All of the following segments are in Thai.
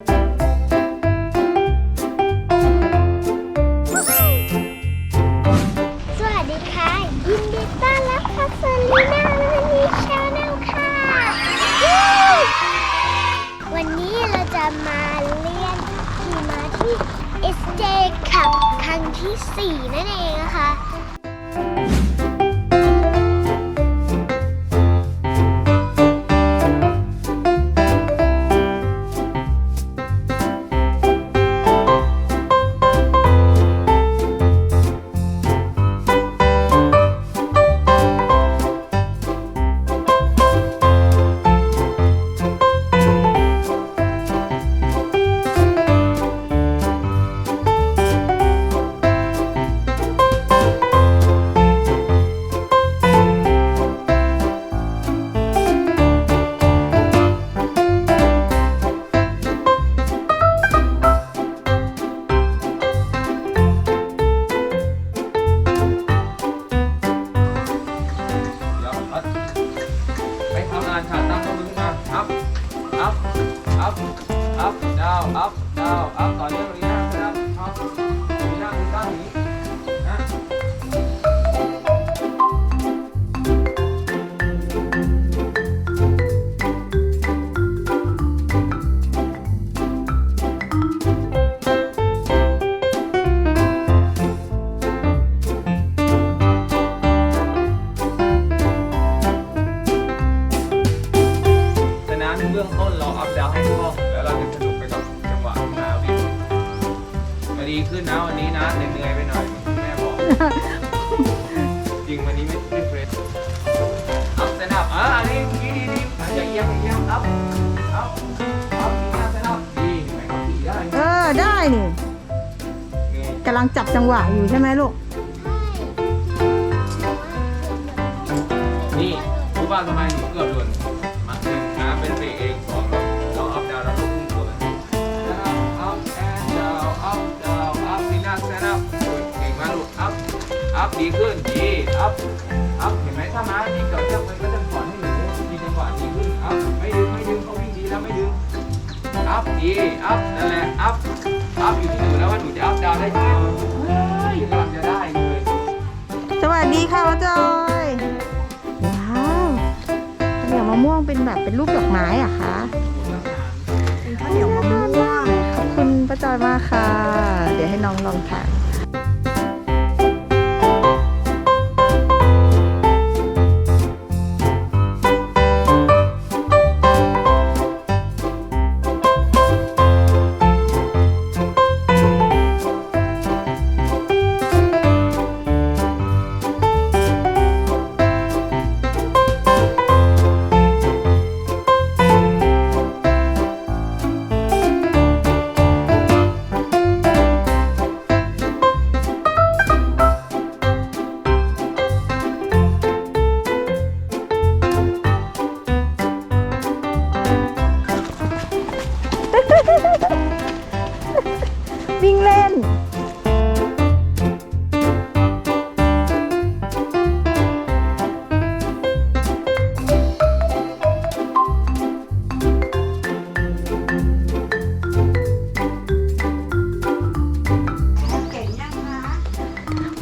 สวัสดีค่ะ ยินดีต้อนรับเข้าสู่ลีน่าและนีชาแนลค่ะ วันนี้เราจะมาเรียนขี่ม้าที่ SJ ขับครั้งที่ 4 นั่นเองนะคะ ขาดตั้งตัวมึงมาอัพอัพอัพอัพดาวอัพดาวอัพต่อเนื่องลีน่านะครับอัพ ดีขึ้นนะวันนี้นะเหนื่อยไปหน่อยแม่บอก จริงวันนี้ไม่ไม่เฟรชอัพเซนอัพอะอันนี้ดีดีดีอย่าเอียงอย่าเอียงอัพอัพอัพดีนะเซนอัพดีไหมครับดีได้เออได้นี่เหนื่อยกำลังจับจังหวะอยู่ใช่ไหมลูก นี่รู้ป่ะทำไมเกือบหล่น อัพดีขึ้นดีอัพอัพเห็นไหมถ้าม้านี่เกิดเรื่องมันก็จะสอนให้หนูมีจังหวะดีขึ้นอัพไม่ดึงไม่ดึงเขาวิ่งดีแล้วไม่ดึงอัพดีอัพนั่นแหละอัพอัพอยู่ที่หนูแล้วว่าหนูจะอัพดาวได้จริงเฮ้ยกำลังจะได้เลยสวัสดีค่ะป้าจอยว้าวข้าวเหนียวมะม่วงเป็นแบบเป็นรูปดอกไม้เหรอะคะเป็นข้าวเหนียวมะม่วงขอบคุณป้าจอยมากค่ะ เดี๋ยวให้น้องลองทาน วิ่งเล่น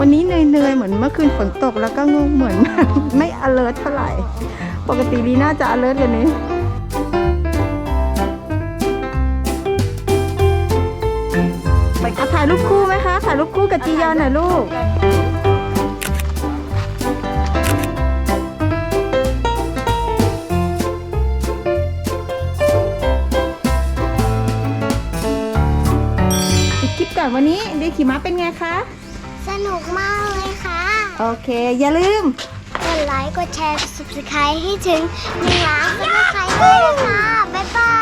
วันนี้เหนื่อยๆ เหมือนเมื่อคืนฝนตกแล้วก็งงเหมือน ไม่ alert เท่าไหร่ ปกติลีน่าจะ alert กว่านี้ รูปคู่กับจียอนหน่อยลูก ปิดคลิปก่อนวันนี้เด็กขี่ม้าเป็นไงคะ สนุกมากเลยค่ะ โอเค อย่าลืม กดไลค์ กดแชร์กด subscribe ให้ถึง1ล้านซับสไครต์ด้วยนะคะ